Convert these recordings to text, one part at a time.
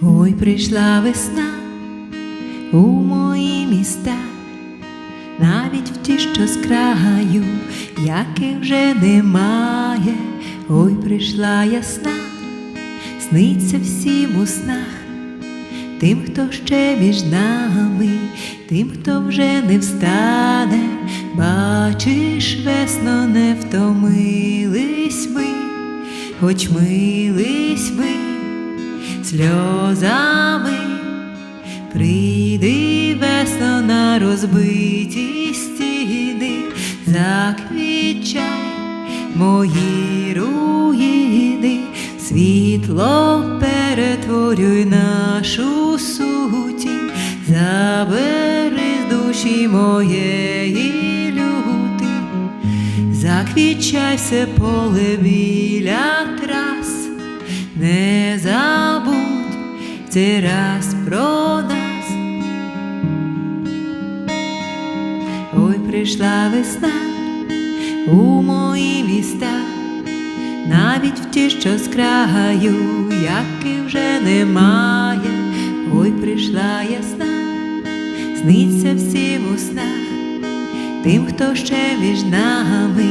Ой, прийшла весна у мої міста, навіть в ті, що з краю, яких вже немає. Ой, прийшла ясна, сниться всім у снах, тим, хто ще між нами, тим, хто вже не встане, бачиш, весно не втомились ми, хоч мились ми сльозами, прийди весно на розбиті стіни, заквічай мої руїни, світло перетворюй нашу сутінь, забери з душі моєї заквічай все поле біля трас, не забудь цей раз про нас. Ой, прийшла весна у мої міста, навіть в ті, що з краю, яких вже немає. Ой, прийшла ясна, сниться всім у снах, тим, хто ще між нами,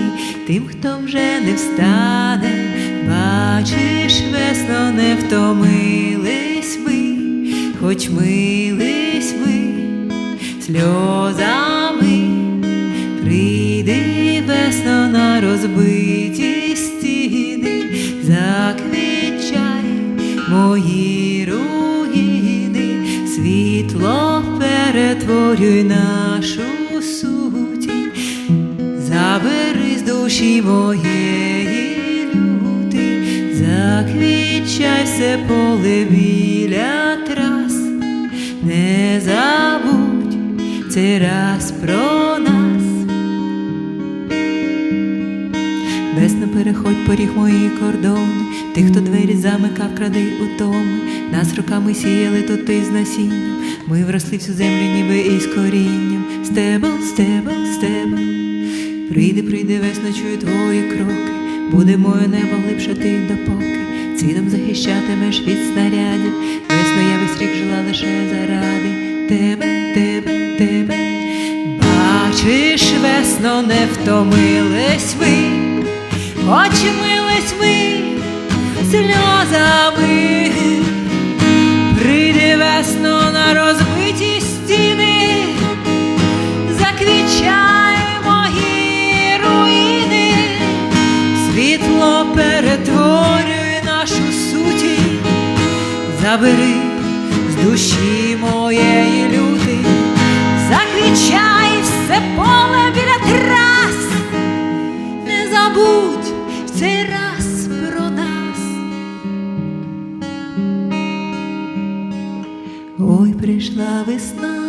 тим, хто вже не встане, бачиш, весно не втомились ми, хоч мились ми сльозами, прийди весно на розбиті стіни, заквічай мої руїни, світло перетворюй нашу з душі моєї люти, заквічай все поле біля трас, не забудь цей раз про нас. Весно переходь поріг мої кордони, тих, хто двері замикав, кради утоми. Нас роками сіяли тут із насінням. Ми вросли всю землю, ніби із корінням. Стебел, стебел, стебел. Прийди, прийди, весно, чую твої кроки. Буде моє небо глибше ти допоки. Цвітом захищатимеш від снарядів. Весно я весь рік жила лише заради тебе, тебе, тебе. Бачиш, весно не втомились ми, очі мились ми сльозами. Прийди весно забери з душі моєї люти, закричай все поле біля трас, не забудь в цей раз про нас. Ой, прийшла весна